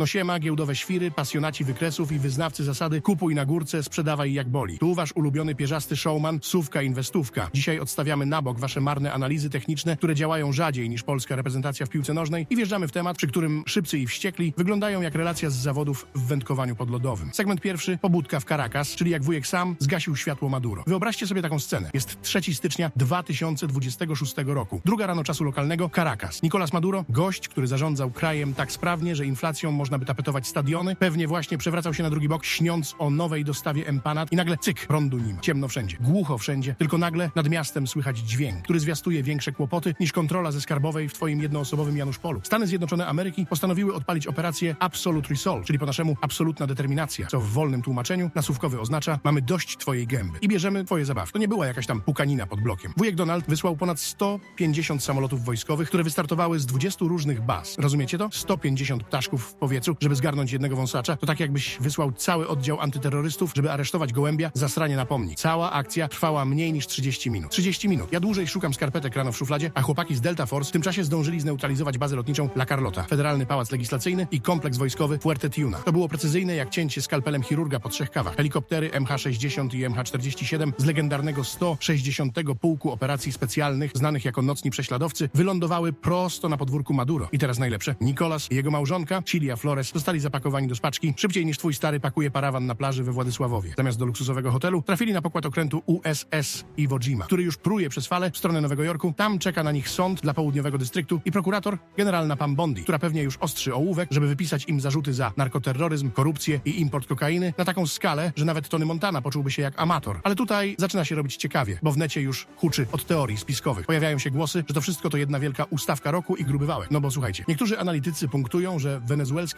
No siema, giełdowe świry, pasjonaci wykresów i wyznawcy zasady kupuj na górce, sprzedawaj jak boli. Tu wasz ulubiony pierzasty showman, sówka inwestówka. Dzisiaj odstawiamy na bok wasze marne analizy techniczne, które działają rzadziej niż polska reprezentacja w piłce nożnej i wjeżdżamy w temat, przy którym szybcy i wściekli wyglądają jak relacja z zawodów w wędkowaniu podlodowym. Segment pierwszy, pobudka w Caracas, czyli jak wujek sam zgasił światło Maduro. Wyobraźcie sobie taką scenę. Jest 3 stycznia 2026 roku. Druga rano czasu lokalnego, Caracas. Nicolas Maduro, gość, który zarządzał krajem tak sprawnie, że inflacją można by tapetować stadiony, pewnie właśnie przewracał się na drugi bok, śniąc o nowej dostawie empanat i nagle cyk, prądu nim. Ciemno wszędzie, głucho wszędzie, tylko nagle nad miastem słychać dźwięk, który zwiastuje większe kłopoty niż kontrola ze skarbowej w twoim jednoosobowym Janusz-Polu. Stany Zjednoczone Ameryki postanowiły odpalić operację Absolute Resolve, czyli po naszemu absolutna determinacja, co w wolnym tłumaczeniu nasłówkowy oznacza mamy dość twojej gęby i bierzemy twoje zabawki. To nie była jakaś tam pukanina pod blokiem. Wujek Donald wysłał ponad 150 samolotów wojskowych, które wystartowały z 20 różnych baz. Rozumiecie to? 150 ptaszków w powietrzu, żeby zgarnąć jednego wąsacza. To tak jakbyś wysłał cały oddział antyterrorystów, żeby aresztować gołębia za sranie na pomnik. Cała akcja trwała mniej niż 30 minut. 30 minut. Ja dłużej szukam skarpetek rano w szufladzie, a chłopaki z Delta Force w tym czasie zdążyli zneutralizować bazę lotniczą La Carlota, Federalny Pałac Legislacyjny i kompleks wojskowy Fuerte Tiuna. To było precyzyjne jak cięcie skalpelem chirurga po trzech kawach. Helikoptery MH-60 i MH-47 z legendarnego 160 Pułku Operacji Specjalnych, znanych jako nocni prześladowcy, wylądowały prosto na podwórku Maduro. I teraz najlepsze. Nicolas i jego małżonka, Cilia Flores, zostali zapakowani do spaczki szybciej niż twój stary pakuje parawan na plaży we Władysławowie. Zamiast do luksusowego hotelu trafili na pokład okrętu USS Iwo Jima, który już pruje przez fale w stronę Nowego Jorku. Tam czeka na nich sąd dla południowego dystryktu i prokurator generalna Pam Bondi, która pewnie już ostrzy ołówek, żeby wypisać im zarzuty za narkoterroryzm, korupcję i import kokainy na taką skalę, że nawet Tony Montana poczułby się jak amator. Ale tutaj zaczyna się robić ciekawie, bo w necie już huczy od teorii spiskowych. Pojawiają się głosy, że to wszystko to jedna wielka ustawka roku i gruby wałek. No bo słuchajcie, niektórzy analitycy punktują, że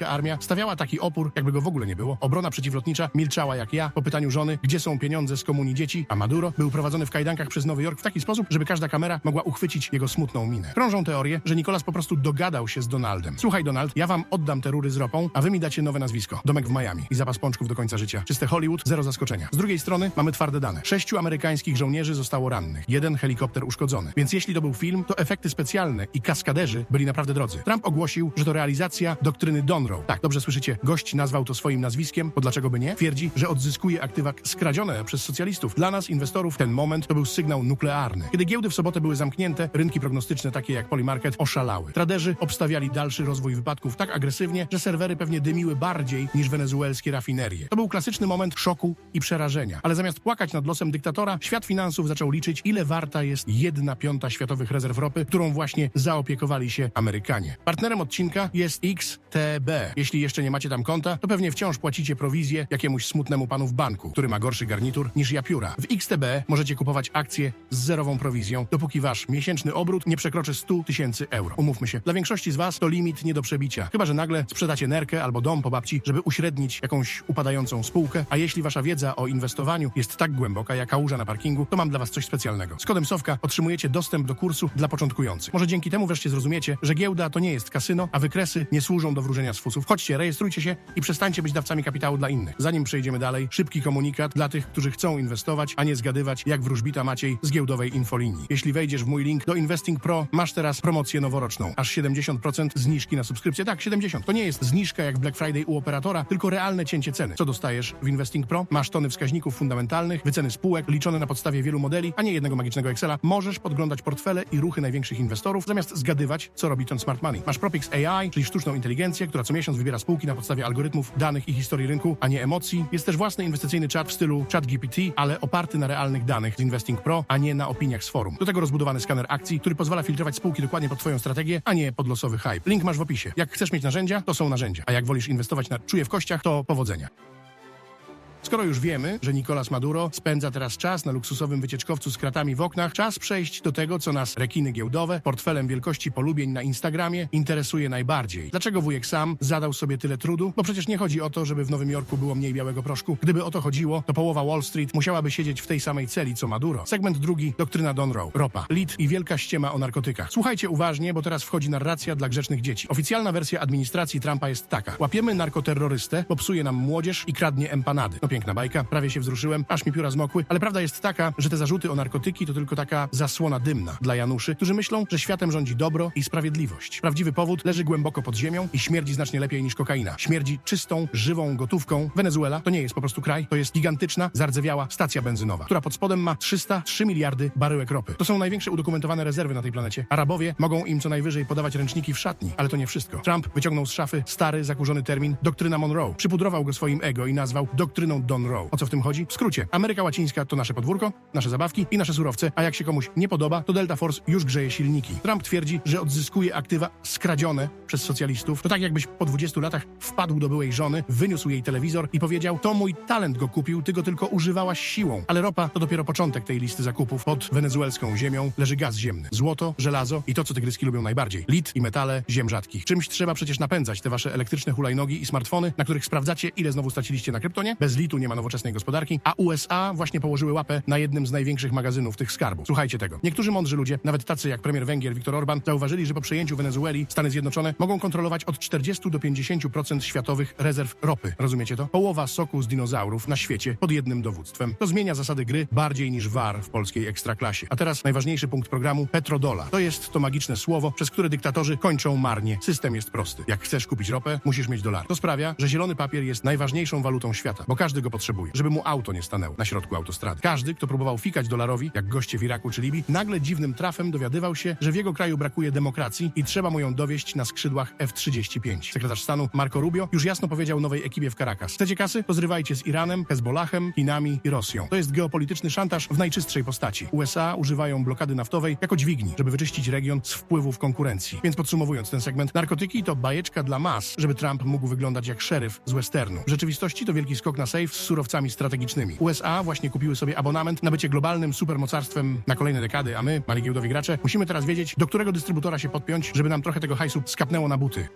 armia stawiała taki opór, jakby go w ogóle nie było. Obrona przeciwlotnicza milczała jak ja po pytaniu żony, gdzie są pieniądze z komunii dzieci, a Maduro był prowadzony w kajdankach przez Nowy Jork w taki sposób, żeby każda kamera mogła uchwycić jego smutną minę. Krążą teorie, że Nicolas po prostu dogadał się z Donaldem. Słuchaj, Donald, ja wam oddam te rury z ropą, a wy mi dacie nowe nazwisko. Domek w Miami i zapas pączków do końca życia. Czyste Hollywood, zero zaskoczenia. Z drugiej strony mamy twarde dane. Sześciu amerykańskich żołnierzy zostało rannych. Jeden helikopter uszkodzony. Więc jeśli to był film, to efekty specjalne i kaskaderzy byli naprawdę drodzy. Trump ogłosił, że to realizacja doktryny Donroe. Tak, dobrze słyszycie. Gość nazwał to swoim nazwiskiem, bo dlaczego by nie? Twierdzi, że odzyskuje aktywa skradzione przez socjalistów. Dla nas, inwestorów, ten moment to był sygnał nuklearny. Kiedy giełdy w sobotę były zamknięte, rynki prognostyczne takie jak Polymarket oszalały. Traderzy obstawiali dalszy rozwój wypadków tak agresywnie, że serwery pewnie dymiły bardziej niż wenezuelskie rafinerie. To był klasyczny moment szoku i przerażenia. Ale zamiast płakać nad losem dyktatora, świat finansów zaczął liczyć, ile warta jest jedna piąta światowych rezerw ropy, którą właśnie zaopiekowali się Amerykanie. Partnerem odcinka jest XTB. Jeśli jeszcze nie macie tam konta, to pewnie wciąż płacicie prowizję jakiemuś smutnemu panu w banku, który ma gorszy garnitur niż ja pióra. W XTB możecie kupować akcje z zerową prowizją, dopóki wasz miesięczny obrót nie przekroczy 100 tysięcy euro. Umówmy się, dla większości z was to limit nie do przebicia. Chyba, że nagle sprzedacie nerkę albo dom po babci, żeby uśrednić jakąś upadającą spółkę, a jeśli wasza wiedza o inwestowaniu jest tak głęboka jak kałuża na parkingu, to mam dla was coś specjalnego. Z kodem SOWKA otrzymujecie dostęp do kursu dla początkujących. Może dzięki temu wreszcie zrozumiecie, że giełda to nie jest kasyno, a wykresy nie służą do wróżenia z fusów. Chodźcie, rejestrujcie się i przestańcie być dawcami kapitału dla innych. Zanim przejdziemy dalej, szybki komunikat dla tych, którzy chcą inwestować, a nie zgadywać jak wróżbita Maciej z giełdowej infolinii. Jeśli wejdziesz w mój link do Investing Pro, masz teraz promocję noworoczną. Aż 70% zniżki na subskrypcję. Tak, 70. To nie jest zniżka jak w Black Friday u operatora, tylko realne cięcie ceny. Co dostajesz w Investing Pro? Masz tony wskaźników fundamentalnych, wyceny spółek liczone na podstawie wielu modeli, a nie jednego magicznego Excela. Możesz podglądać portfele i ruchy największych inwestorów, zamiast zgadywać, co robi ten smart money. Masz Propix AI, czyli sztuczną inteligencję, która co miesiąc wybiera spółki na podstawie algorytmów, danych i historii rynku, a nie emocji. Jest też własny inwestycyjny czat w stylu ChatGPT, ale oparty na realnych danych z Investing Pro, a nie na opiniach z forum. Do tego rozbudowany skaner akcji, który pozwala filtrować spółki dokładnie pod twoją strategię, a nie pod losowy hype. Link masz w opisie. Jak chcesz mieć narzędzia, to są narzędzia, a jak wolisz inwestować na czuje w kościach, to powodzenia. Skoro już wiemy, że Nicolas Maduro spędza teraz czas na luksusowym wycieczkowcu z kratami w oknach, czas przejść do tego, co nas rekiny giełdowe, portfelem wielkości polubień na Instagramie interesuje najbardziej. Dlaczego wujek sam zadał sobie tyle trudu? Bo przecież nie chodzi o to, żeby w Nowym Jorku było mniej białego proszku. Gdyby o to chodziło, to połowa Wall Street musiałaby siedzieć w tej samej celi co Maduro. Segment drugi, doktryna Donroe. Ropa, lit i wielka ściema o narkotykach. Słuchajcie uważnie, bo teraz wchodzi narracja dla grzecznych dzieci. Oficjalna wersja administracji Trumpa jest taka. Łapiemy narkoterrorystę, popsuje nam młodzież i kradnie empanady. No piękna bajka, prawie się wzruszyłem, aż mi pióra zmokły, ale prawda jest taka, że te zarzuty o narkotyki to tylko taka zasłona dymna dla Januszy, którzy myślą, że światem rządzi dobro i sprawiedliwość. Prawdziwy powód leży głęboko pod ziemią i śmierdzi znacznie lepiej niż kokaina. Śmierdzi czystą, żywą gotówką. Wenezuela to nie jest po prostu kraj, to jest gigantyczna, zardzewiała stacja benzynowa, która pod spodem ma 303 miliardy baryłek ropy. To są największe udokumentowane rezerwy na tej planecie. Arabowie mogą im co najwyżej podawać ręczniki w szatni, ale to nie wszystko. Trump wyciągnął z szafy stary, zakurzony termin doktryna Monroe. Przypudrował go swoim ego i nazwał doktryną Don Roe. O co w tym chodzi? W skrócie, Ameryka Łacińska to nasze podwórko, nasze zabawki i nasze surowce, a jak się komuś nie podoba, to Delta Force już grzeje silniki. Trump twierdzi, że odzyskuje aktywa skradzione przez socjalistów. To tak jakbyś po 20 latach wpadł do byłej żony, wyniósł jej telewizor i powiedział, to mój talent go kupił, ty go tylko używałaś siłą. Ale ropa to dopiero początek tej listy zakupów. Pod wenezuelską ziemią leży gaz ziemny, złoto, żelazo i to, co tygryski lubią najbardziej. Lit i metale ziem rzadkich. Czymś trzeba przecież napędzać te wasze elektryczne hulajnogi i smartfony, na których sprawdzacie, ile znowu straciliście na kryptonie. Bez litu nie ma nowoczesnej gospodarki, a USA właśnie położyły łapę na jednym z największych magazynów tych skarbów. Słuchajcie tego. Niektórzy mądrzy ludzie, nawet tacy jak premier Węgier Viktor Orban, zauważyli, że po przejęciu Wenezueli Stany Zjednoczone mogą kontrolować od 40 do 50% światowych rezerw ropy. Rozumiecie to? Połowa soku z dinozaurów na świecie pod jednym dowództwem. To zmienia zasady gry bardziej niż war w polskiej ekstraklasie. A teraz najważniejszy punkt programu petrodola. To jest to magiczne słowo, przez które dyktatorzy kończą marnie. System jest prosty. Jak chcesz kupić ropę, musisz mieć dolar. To sprawia, że zielony papier jest najważniejszą walutą świata, bo każdy go potrzebuje, żeby mu auto nie stanęło na środku autostrady. Każdy, kto próbował fikać dolarowi, jak goście w Iraku czy Libii, nagle dziwnym trafem dowiadywał się, że w jego kraju brakuje demokracji i trzeba mu ją dowieść na skrzydłach F-35. Sekretarz stanu Marco Rubio już jasno powiedział nowej ekipie w Caracas. Chcecie kasy? To zrywajcie z Iranem, Hezbollahem, Chinami i Rosją. To jest geopolityczny szantaż w najczystszej postaci. USA używają blokady naftowej jako dźwigni, żeby wyczyścić region z wpływów konkurencji. Więc podsumowując ten segment, narkotyki to bajeczka dla mas, żeby Trump mógł wyglądać jak szeryf z westernu. W rzeczywistości to wielki skok na safe z surowcami strategicznymi. USA właśnie kupiły sobie abonament na bycie globalnym supermocarstwem na kolejne dekady, a my, mali giełdowi gracze, musimy teraz wiedzieć, do którego dystrybutora się podpiąć, żeby nam trochę tego hajsu skapnęło na buty.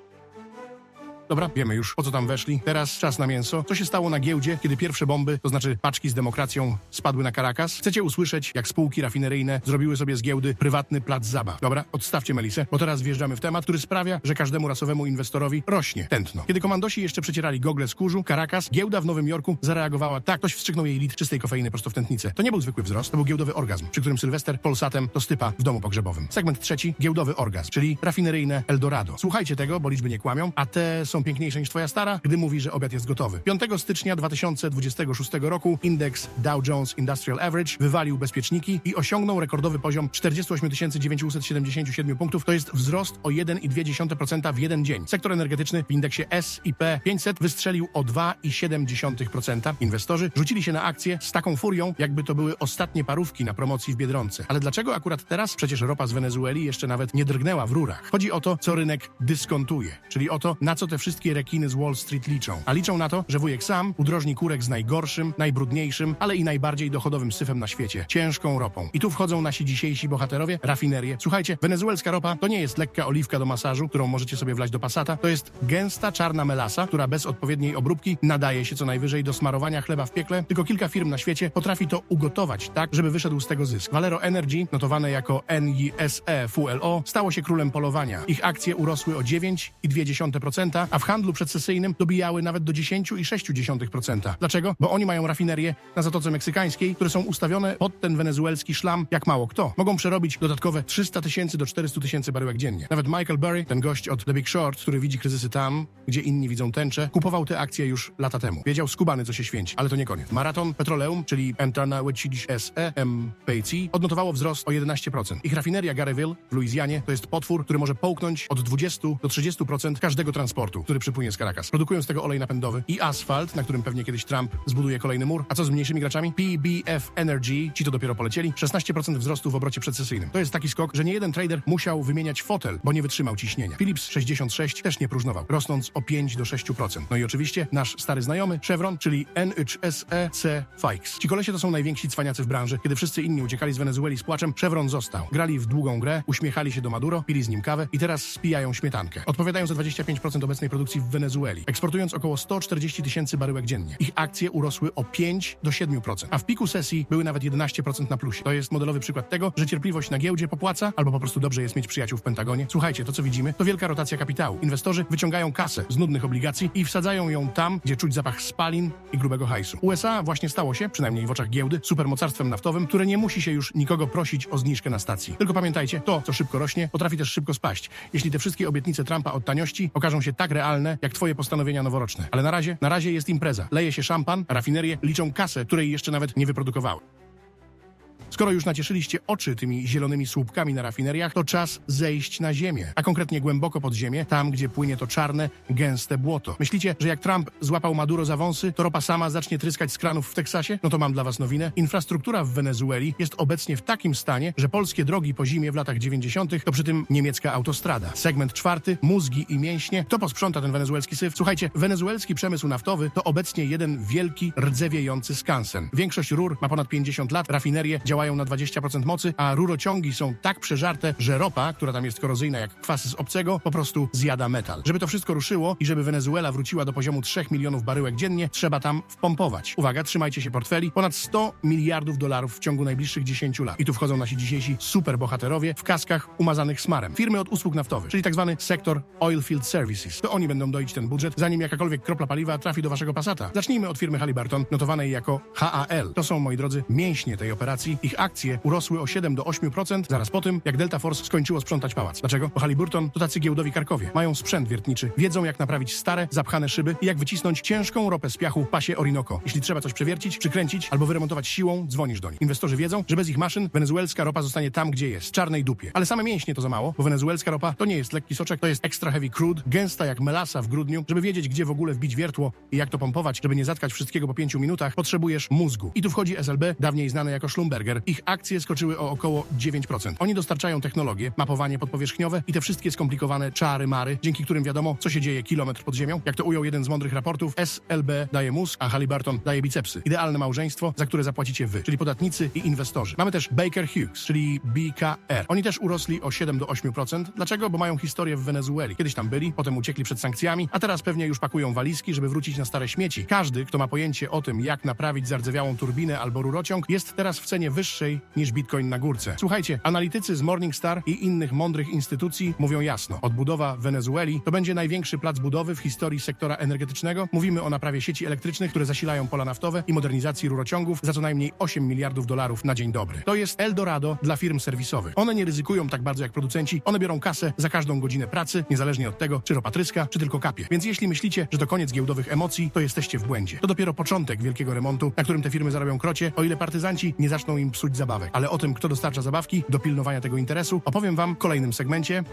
Dobra, wiemy już, po co tam weszli. Teraz czas na mięso. Co się stało na giełdzie, kiedy pierwsze bomby, to znaczy paczki z demokracją, spadły na Caracas? Chcecie usłyszeć, jak spółki rafineryjne zrobiły sobie z giełdy prywatny plac zabaw. Dobra, odstawcie Melisę, bo teraz wjeżdżamy w temat, który sprawia, że każdemu rasowemu inwestorowi rośnie tętno. Kiedy komandosi jeszcze przecierali gogle z kurzu, Caracas, giełda w Nowym Jorku zareagowała tak, ktoś wstrzyknął jej litr czystej kofeiny prosto w tętnicę. To nie był zwykły wzrost, to był giełdowy orgazm, przy którym Sylwester Polsatem to stypa w domu pogrzebowym. Segment trzeci, giełdowy orgazm, czyli rafineryjne Eldorado. Słuchajcie tego, bo liczby nie kłamią, a te są piękniejsze niż twoja stara, gdy mówi, że obiad jest gotowy. 5 stycznia 2026 roku indeks Dow Jones Industrial Average wywalił bezpieczniki i osiągnął rekordowy poziom 48 977 punktów. To jest wzrost o 1,2% w jeden dzień. Sektor energetyczny w indeksie S&P 500 wystrzelił o 2,7%. Inwestorzy rzucili się na akcje z taką furią, jakby to były ostatnie parówki na promocji w Biedronce. Ale dlaczego akurat teraz? Przecież ropa z Wenezueli jeszcze nawet nie drgnęła w rurach. Chodzi o to, co rynek dyskontuje, czyli o to, na co te wszystkie rekiny z Wall Street liczą. A liczą na to, że wujek sam udrożni kurek z najgorszym, najbrudniejszym, ale i najbardziej dochodowym syfem na świecie ciężką ropą. I tu wchodzą nasi dzisiejsi bohaterowie rafinerie. Słuchajcie, wenezuelska ropa to nie jest lekka oliwka do masażu, którą możecie sobie wlać do pasata. To jest gęsta czarna melasa, która bez odpowiedniej obróbki nadaje się co najwyżej do smarowania chleba w piekle. Tylko kilka firm na świecie potrafi to ugotować tak, żeby wyszedł z tego zysk. Valero Energy, notowane jako NJSE FULO, stało się królem polowania. Ich akcje urosły o 9,2%, a w handlu przedsesyjnym dobijały nawet do 10,6%. Dlaczego? Bo oni mają rafinerie na Zatoce Meksykańskiej, które są ustawione pod ten wenezuelski szlam jak mało kto. Mogą przerobić dodatkowe 300 tysięcy do 400 tysięcy baryłek dziennie. Nawet Michael Burry, ten gość od The Big Short, który widzi kryzysy tam, gdzie inni widzą tęczę, kupował te akcje już lata temu. Wiedział skubany, co się święci, ale to nie koniec. Marathon Petroleum, czyli Entana Wecidish SE, MPC, odnotowało wzrost o 11%. Ich rafineria Garyville w Luizjanie to jest potwór, który może połknąć od 20 do 30% każdego transportu, który przypłynie z Caracas. Produkują z tego olej napędowy i asfalt, na którym pewnie kiedyś Trump zbuduje kolejny mur. A co z mniejszymi graczami? PBF Energy, ci to dopiero polecieli, 16% wzrostu w obrocie przedsesyjnym. To jest taki skok, że nie jeden trader musiał wymieniać fotel, bo nie wytrzymał ciśnienia. Philips 66 też nie próżnował, rosnąc o 5 do 6%. No i oczywiście nasz stary znajomy Chevron, czyli NHSEC Fikes. Ci kolesie to są najwięksi cwaniacy w branży. Kiedy wszyscy inni uciekali z Wenezueli z płaczem, Chevron został. Grali w długą grę, uśmiechali się do Maduro, pili z nim kawę i teraz spijają śmietankę. Odpowiadają za 25% obecnej w Wenezueli, eksportując około 140 tysięcy baryłek dziennie. Ich akcje urosły o 5 do 7%, a w piku sesji były nawet 11% na plusie. To jest modelowy przykład tego, że cierpliwość na giełdzie popłaca, albo po prostu dobrze jest mieć przyjaciół w Pentagonie. Słuchajcie, to co widzimy, to wielka rotacja kapitału. Inwestorzy wyciągają kasę z nudnych obligacji i wsadzają ją tam, gdzie czuć zapach spalin i grubego hajsu. USA właśnie stało się, przynajmniej w oczach giełdy, supermocarstwem naftowym, które nie musi się już nikogo prosić o zniżkę na stacji. Tylko pamiętajcie, to, co szybko rośnie, potrafi też szybko spaść. Jeśli te wszystkie obietnice Trumpa od taniości okażą się tak realne, jak twoje postanowienia noworoczne. Ale na razie, na razie jest impreza. Leje się szampan, rafinerie liczą kasę, której jeszcze nawet nie wyprodukowały. Skoro już nacieszyliście oczy tymi zielonymi słupkami na rafineriach, to czas zejść na ziemię, a konkretnie głęboko pod ziemię, tam gdzie płynie to czarne, gęste błoto. Myślicie, że jak Trump złapał Maduro za wąsy, to ropa sama zacznie tryskać z kranów w Teksasie? No to mam dla was nowinę. Infrastruktura w Wenezueli jest obecnie w takim stanie, że polskie drogi po zimie w latach 90. to przy tym niemiecka autostrada. Segment czwarty, mózgi i mięśnie. Kto posprząta ten wenezuelski syf? Słuchajcie, wenezuelski przemysł naftowy to obecnie jeden wielki, rdzewiejący skansen. Większość rur ma ponad 50 lat, rafinerie działają na 20% mocy, a rurociągi są tak przeżarte, że ropa, która tam jest korozyjna jak kwasy z obcego, po prostu zjada metal. Żeby to wszystko ruszyło i żeby Wenezuela wróciła do poziomu 3 milionów baryłek dziennie, trzeba tam wpompować. Uwaga, trzymajcie się portfeli. Ponad 100 miliardów dolarów w ciągu najbliższych 10 lat. I tu wchodzą nasi dzisiejsi superbohaterowie w kaskach umazanych smarem. Firmy od usług naftowych, czyli tak zwany sektor Oilfield Services. To oni będą doić ten budżet, zanim jakakolwiek kropla paliwa trafi do waszego pasata. Zacznijmy od firmy Halliburton, notowanej jako HAL. To są, moi drodzy, mięśnie tej operacji. Ich akcje urosły o 7 do 8% zaraz po tym, jak Delta Force skończyło sprzątać pałac. Dlaczego? Bo Halliburton to tacy giełdowi karkowie. Mają sprzęt wiertniczy, wiedzą jak naprawić stare, zapchane szyby i jak wycisnąć ciężką ropę z piachu pasie Orinoco. Jeśli trzeba coś przewiercić, przykręcić albo wyremontować siłą, dzwonisz do nich. Inwestorzy wiedzą, że bez ich maszyn wenezuelska ropa zostanie tam, gdzie jest, w czarnej dupie. Ale same mięśnie to za mało, bo wenezuelska ropa to nie jest lekki soczek, to jest extra heavy crude, gęsta jak melasa w grudniu. Żeby wiedzieć, gdzie w ogóle wbić wiertło i jak to pompować, żeby nie zatkać wszystkiego po pięciu minutach, potrzebujesz mózgu. I tu wchodzi SLB, dawniej jako Schlumberger. Ich akcje skoczyły o około 9%. Oni dostarczają technologię, mapowanie podpowierzchniowe i te wszystkie skomplikowane czary mary, dzięki którym wiadomo, co się dzieje kilometr pod ziemią. Jak to ujął jeden z mądrych raportów, SLB daje mózg, a Halliburton daje bicepsy. Idealne małżeństwo, za które zapłacicie wy, czyli podatnicy i inwestorzy. Mamy też Baker Hughes, czyli BKR. Oni też urosli o 7 do 8%. Dlaczego? Bo mają historię w Wenezueli. Kiedyś tam byli, potem uciekli przed sankcjami, a teraz pewnie już pakują walizki, żeby wrócić na stare śmieci. Każdy, kto ma pojęcie o tym, jak naprawić zardzewiałą turbinę albo rurociąg, jest teraz w cenie wyższej niż bitcoin na górce. Słuchajcie, analitycy z Morningstar i innych mądrych instytucji mówią jasno. Odbudowa Wenezueli to będzie największy plac budowy w historii sektora energetycznego. Mówimy o naprawie sieci elektrycznych, które zasilają pola naftowe i modernizacji rurociągów za co najmniej 8 miliardów dolarów na dzień dobry. To jest Eldorado dla firm serwisowych. One nie ryzykują tak bardzo jak producenci, one biorą kasę za każdą godzinę pracy, niezależnie od tego, czy ropa tryska, czy tylko kapie. Więc jeśli myślicie, że to koniec giełdowych emocji, to jesteście w błędzie. To dopiero początek wielkiego remontu, na którym te firmy zarobią krocie, o ile partyzanci nie zaczną im psuć zabawek. Ale o tym, kto dostarcza zabawki, do pilnowania tego interesu, opowiem wam w kolejnym segmencie.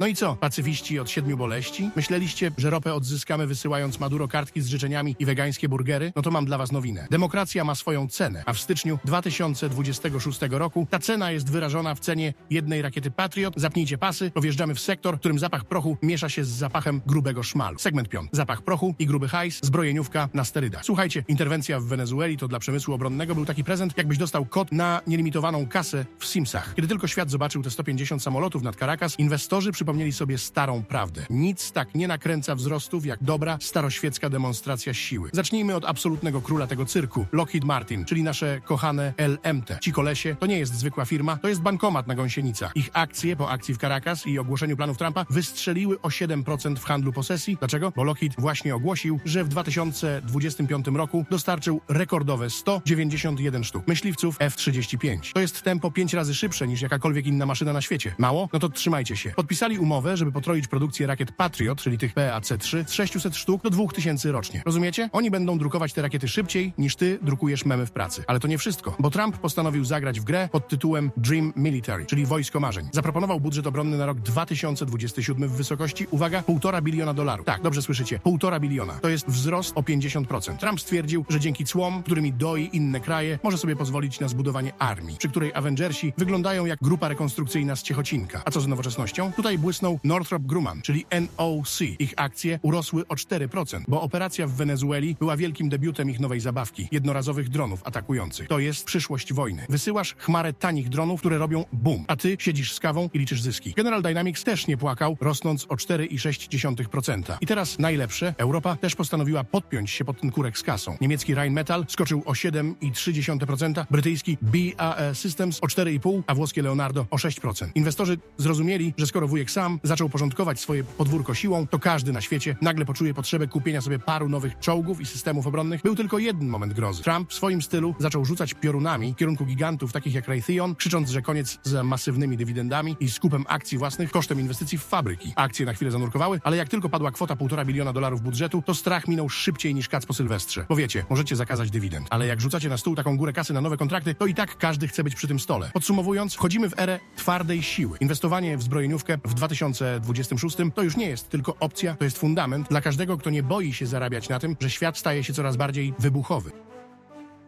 No i co, pacyfiści od siedmiu boleści? Myśleliście, że ropę odzyskamy wysyłając Maduro kartki z życzeniami i wegańskie burgery? No to mam dla was nowinę. Demokracja ma swoją cenę, a w styczniu 2026 roku ta cena jest wyrażona w cenie jednej rakiety Patriot. Zapnijcie pasy, powjeżdżamy w sektor, w którym zapach prochu miesza się z zapachem grubego szmalu. Segment piąty. Zapach prochu i gruby hajs, zbrojeniówka na sterydach. Słuchajcie, interwencja w Wenezueli to dla przemysłu obronnego był taki prezent, jakbyś dostał kod na nielimitowaną kasę w Simsach. Kiedy tylko świat zobaczył te 150 samolotów nad Caracas, inwestorzy przypomnieli sobie starą prawdę. Nic tak nie nakręca wzrostów jak dobra, staroświecka demonstracja siły. Zacznijmy od absolutnego króla tego cyrku, Lockheed Martin, czyli nasze kochane LMT. Ci kolesie to nie jest zwykła firma, to jest bankomat na gąsienicach. Ich akcje po akcji w Caracas i ogłoszeniu planów Trumpa wystrzeliły o 7% w handlu posesji. Dlaczego? Bo Lockheed właśnie ogłosił, że w 2025 roku dostarczył rekordowe 191 sztuk myśliwców F-35. To jest tempo 5 razy szybsze niż jakakolwiek inna maszyna na świecie. Mało? No to trzymajcie się. Podpisali umowę, żeby potroić produkcję rakiet Patriot, czyli tych PAC-3, z 600 sztuk do 2000 rocznie. Rozumiecie? Oni będą drukować te rakiety szybciej niż ty drukujesz memy w pracy. Ale to nie wszystko, bo Trump postanowił zagrać w grę pod tytułem Dream Military, czyli Wojsko Marzeń. Zaproponował budżet obronny na rok 2027 w wysokości, uwaga, 1,5 biliona dolarów. Tak, dobrze słyszycie, 1,5 biliona. To jest wzrost o 50%. Trump stwierdził, że dzięki cłom, którymi doi inne kraje, może sobie pozwolić na zbudowanie armii, przy której Avengersi wyglądają jak grupa rekonstrukcyjna z Ciechocinka. A co z nowoczesnością? Tutaj błysnął Northrop Grumman, czyli NOC. Ich akcje urosły o 4%, bo operacja w Wenezueli była wielkim debiutem ich nowej zabawki jednorazowych dronów atakujących. To jest przyszłość wojny. Wysyłasz chmarę tanich dronów, które robią boom, a ty siedzisz z kawą i liczysz zyski. General Dynamics też nie płakał, rosnąc o 4,6%. I teraz najlepsze, Europa też postanowiła podpiąć się pod ten kurek z kasą. Niemiecki Rheinmetall skoczył o 7,3%, brytyjski BAE Systems o 4,5%, a włoskie Leonardo o 6%. Inwestorzy zrozumieli, że skoro wujek sam zaczął porządkować swoje podwórko siłą, to każdy na świecie nagle poczuje potrzebę kupienia sobie paru nowych czołgów i systemów obronnych. Był tylko jeden moment grozy. Trump w swoim stylu zaczął rzucać piorunami w kierunku gigantów takich jak Raytheon, krzycząc, że koniec z masywnymi dywidendami i skupem akcji własnych kosztem inwestycji w fabryki. Akcje na chwilę zanurkowały, ale jak tylko padła kwota 1,5 biliona dolarów budżetu, to strach minął szybciej niż kac po Sylwestrze. Bo wiecie, możecie zakazać dywidend, ale jak rzucacie na stół taką górę kasy na nowe kontrakty, to i tak każdy chce być przy tym stole. Podsumowując, wchodzimy w erę twardej siły. Inwestowanie w zbrojeniówkę w 2026 to już nie jest tylko opcja, to jest fundament dla każdego, kto nie boi się zarabiać na tym, że świat staje się coraz bardziej wybuchowy.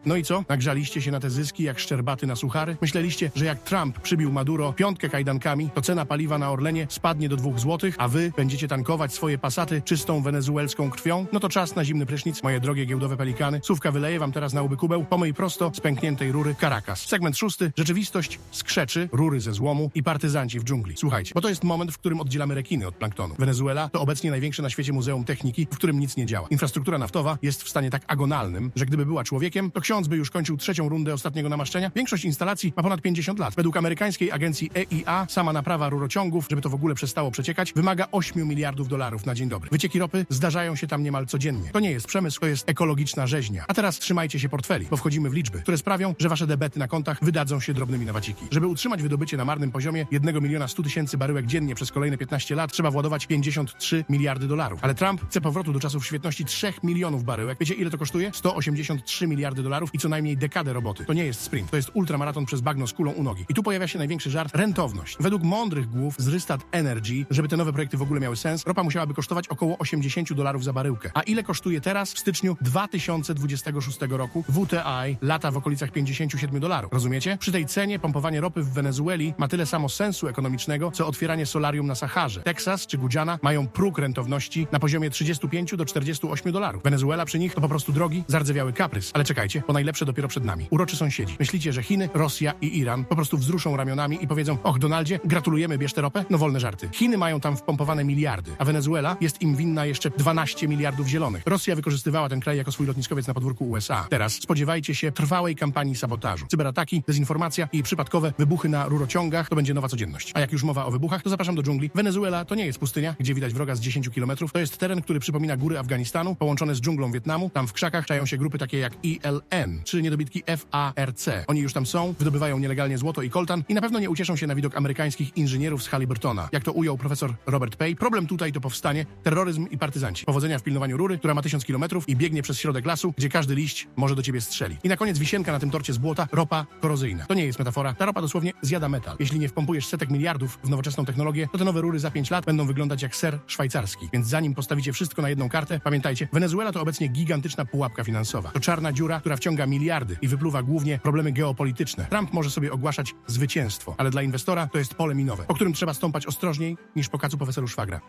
No i co? Nagrzaliście się na te zyski jak szczerbaty na suchary? Myśleliście, że jak Trump przybił Maduro piątkę kajdankami, to cena paliwa na Orlenie spadnie do dwóch złotych, a wy będziecie tankować swoje pasaty czystą wenezuelską krwią? No to czas na zimny prysznic, moje drogie giełdowe pelikany. Sówka wyleje wam teraz na łby kubeł, pomyj prosto z pękniętej rury Caracas. Segment szósty. Rzeczywistość skrzeczy, rury ze złomu i partyzanci w dżungli. Słuchajcie, bo to jest moment, w którym oddzielamy rekiny od planktonu. Wenezuela to obecnie największe na świecie muzeum techniki, w którym nic nie działa. Infrastruktura naftowa jest w stanie tak agonalnym, że gdyby była człowiekiem, to ksiądz by już kończył trzecią rundę ostatniego namaszczenia. Większość instalacji ma ponad 50 lat. Według amerykańskiej agencji EIA sama naprawa rurociągów, żeby to w ogóle przestało przeciekać, wymaga 8 miliardów dolarów na dzień dobry. Wycieki ropy zdarzają się tam niemal codziennie. To nie jest przemysł, to jest ekologiczna rzeźnia. A teraz trzymajcie się portfeli, bo wchodzimy w liczby, które sprawią, że wasze debety na kontach wydadzą się drobnymi na waciki. Żeby utrzymać wydobycie na marnym poziomie 1 miliona 100 tysięcy baryłek dziennie przez kolejne 15 lat, trzeba władować 53 miliardy dolarów. Ale Trump chce powrotu do czasów świetności 3 milionów baryłek. Wiecie ile to kosztuje? 183 miliardy dolarów i co najmniej dekadę roboty. To nie jest sprint, to jest ultramaraton przez bagno z kulą u nogi. I tu pojawia się największy żart rentowność. Według mądrych głów z Rystad Energy, żeby te nowe projekty w ogóle miały sens, ropa musiałaby kosztować około 80 dolarów za baryłkę. A ile kosztuje teraz w styczniu 2026 roku WTI lata w okolicach 57 dolarów? Rozumiecie? Przy tej cenie pompowanie ropy w Wenezueli ma tyle samo sensu ekonomicznego, co otwieranie solarium na Saharze. Teksas czy Guyana mają próg rentowności na poziomie 35 do 48 dolarów. Wenezuela przy nich to po prostu drogi, zardzewiały kaprys. Ale czekajcie, najlepsze dopiero przed nami. Uroczy sąsiedzi. Myślicie, że Chiny, Rosja i Iran po prostu wzruszą ramionami i powiedzą: Och, Donaldzie, gratulujemy, bierz tę ropę? No wolne żarty. Chiny mają tam wpompowane miliardy, a Wenezuela jest im winna jeszcze 12 miliardów zielonych. Rosja wykorzystywała ten kraj jako swój lotniskowiec na podwórku USA. Teraz spodziewajcie się trwałej kampanii sabotażu. Cyberataki, dezinformacja i przypadkowe wybuchy na rurociągach to będzie nowa codzienność. A jak już mowa o wybuchach, to zapraszam do dżungli. Wenezuela to nie jest pustynia, gdzie widać wroga z 10 kilometrów. To jest teren, który przypomina góry Afganistanu, połączone z dżunglą Wietnamu. Tam w krzakach czają się grupy takie jak ILN, czy niedobitki FARC. Oni już tam są, wydobywają nielegalnie złoto i koltan i na pewno nie ucieszą się na widok amerykańskich inżynierów z Halliburtona. Jak to ujął profesor Robert Pay, problem tutaj to powstanie, terroryzm i partyzanci. Powodzenia w pilnowaniu rury, która ma tysiąc kilometrów i biegnie przez środek lasu, gdzie każdy liść może do ciebie strzelić. I na koniec wisienka na tym torcie z błota, ropa korozyjna. To nie jest metafora, ta ropa dosłownie zjada metal. Jeśli nie wpompujesz setek miliardów w nowoczesną technologię, to te nowe rury za 5 lat będą wyglądać jak ser szwajcarski. Więc zanim postawicie wszystko na jedną kartę, pamiętajcie, Wenezuela to obecnie gigantyczna pułapka finansowa. To czarna dziura, która wciąga miliardy i wypluwa głównie problemy geopolityczne. Trump może sobie ogłaszać zwycięstwo, ale dla inwestora to jest pole minowe, po którym trzeba stąpać ostrożniej niż po kacu po weselu szwagra.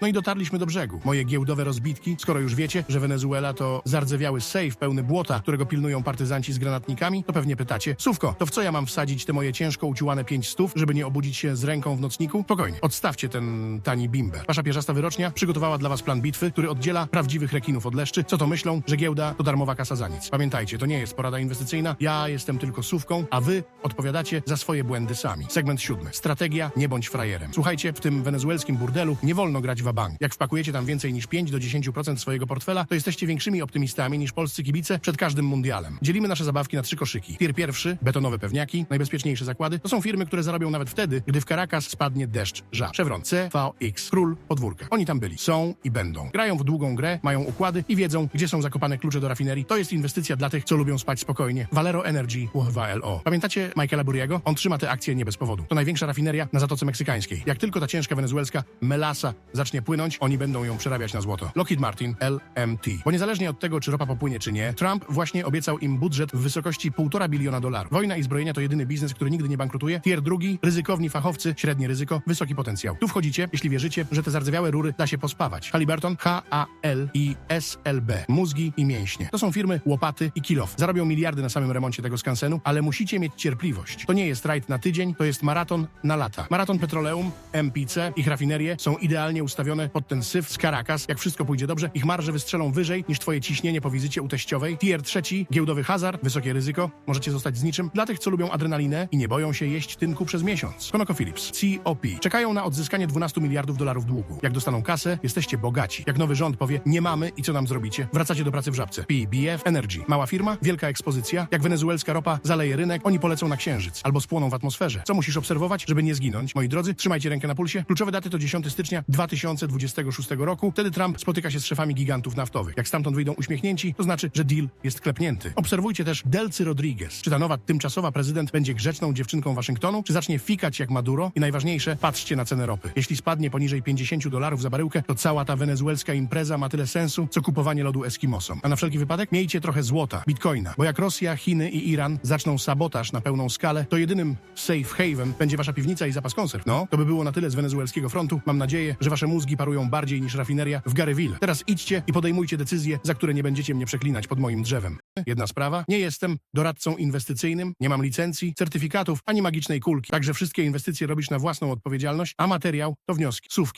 No i dotarliśmy do brzegu. Moje giełdowe rozbitki, skoro już wiecie, że Wenezuela to zardzewiały sejf pełny błota, którego pilnują partyzanci z granatnikami, to pewnie pytacie, Sówko, to w co ja mam wsadzić te moje ciężko uciłane pięć stów, żeby nie obudzić się z ręką w nocniku? Spokojnie, odstawcie ten tani bimber. Wasza pierzasta wyrocznia przygotowała dla was plan bitwy, który oddziela prawdziwych rekinów od leszczy, co to myślą, że giełda to darmowa kasa za nic. Pamiętajcie, to nie jest porada inwestycyjna, ja jestem tylko sówką, a wy odpowiadacie za swoje błędy sami. Segment siódmy. Strategia, nie bądź frajerem. Słuchajcie, w tym wenezuelskim burdelu nie wolno grać w bank. Jak wpakujecie tam więcej niż 5 do 10% swojego portfela, to jesteście większymi optymistami niż polscy kibice przed każdym mundialem. Dzielimy nasze zabawki na trzy koszyki. Tier pierwszy, betonowe pewniaki, najbezpieczniejsze zakłady, to są firmy, które zarobią nawet wtedy, gdy w Caracas spadnie deszcz żar. Chevron, CVX, król podwórka. Oni tam byli, są i będą. Grają w długą grę, mają układy i wiedzą, gdzie są zakopane klucze do rafinerii. To jest inwestycja dla tych, co lubią spać spokojnie. Valero Energy, UHWLO. Pamiętacie Michaela Buriego? On trzyma te akcje nie bez powodu. To największa rafineria na Zatoce Meksykańskiej. Jak tylko ta ciężka wenezuelska melasa zacznie zacznie płynąć, oni będą ją przerabiać na złoto. Lockheed Martin, LMT. Bo niezależnie od tego, czy ropa popłynie, czy nie, Trump właśnie obiecał im budżet w wysokości 1,5 biliona dolarów. Wojna i zbrojenia to jedyny biznes, który nigdy nie bankrutuje. Tier drugi, ryzykowni fachowcy, średnie ryzyko, wysoki potencjał. Tu wchodzicie, jeśli wierzycie, że te zardzewiałe rury da się pospawać. Halliburton, HAL i SLB. Mózgi i mięśnie. To są firmy łopaty i kilof. Zarobią miliardy na samym remoncie tego skansenu, ale musicie mieć cierpliwość. To nie jest rajd na tydzień, to jest maraton na lata. Maraton Petroleum, MPC, ich rafinerie są idealnie ustawione pod ten syf z Caracas. Jak wszystko pójdzie dobrze, ich marże wystrzelą wyżej niż twoje ciśnienie po wizycie u teściowej. Tier trzeci, giełdowy hazard, wysokie ryzyko. Możecie zostać z niczym. Dla tych, co lubią adrenalinę i nie boją się jeść tynku przez miesiąc. ConocoPhillips, COP. Czekają na odzyskanie 12 miliardów dolarów długu. Jak dostaną kasę, jesteście bogaci. Jak nowy rząd powie, nie mamy i co nam zrobicie? Wracacie do pracy w żabce. PBF Energy. Mała firma, wielka ekspozycja. Jak wenezuelska ropa zaleje rynek, oni polecą na księżyc. Albo spłoną w atmosferze. Co musisz obserwować, żeby nie zginąć? Moi drodzy, trzymajcie rękę na pulsie. Kluczowe daty to 10 stycznia 2026 roku. Wtedy Trump spotyka się z szefami gigantów naftowych. Jak stamtąd wyjdą uśmiechnięci, to znaczy, że deal jest klepnięty. Obserwujcie też Delcy Rodriguez. Czy ta nowa tymczasowa prezydent będzie grzeczną dziewczynką Waszyngtonu, czy zacznie fikać jak Maduro? I najważniejsze, patrzcie na cenę ropy. Jeśli spadnie poniżej 50 dolarów za baryłkę, to cała ta wenezuelska impreza ma tyle sensu, co kupowanie lodu Eskimosom. A na wszelki wypadek miejcie trochę złota, bitcoina, bo jak Rosja, Chiny i Iran zaczną sabotaż na pełną skalę, to jedynym safe haven będzie wasza piwnica i zapas konserw. No, to by było na tyle z wenezuelskiego frontu. Mam nadzieję, że wasze mózgi parują bardziej niż rafineria w Garyville. Teraz idźcie i podejmujcie decyzje, za które nie będziecie mnie przeklinać pod moim drzewem. Jedna sprawa, nie jestem doradcą inwestycyjnym, nie mam licencji, certyfikatów ani magicznej kulki, także wszystkie inwestycje robisz na własną odpowiedzialność, a materiał to wnioski, sówki.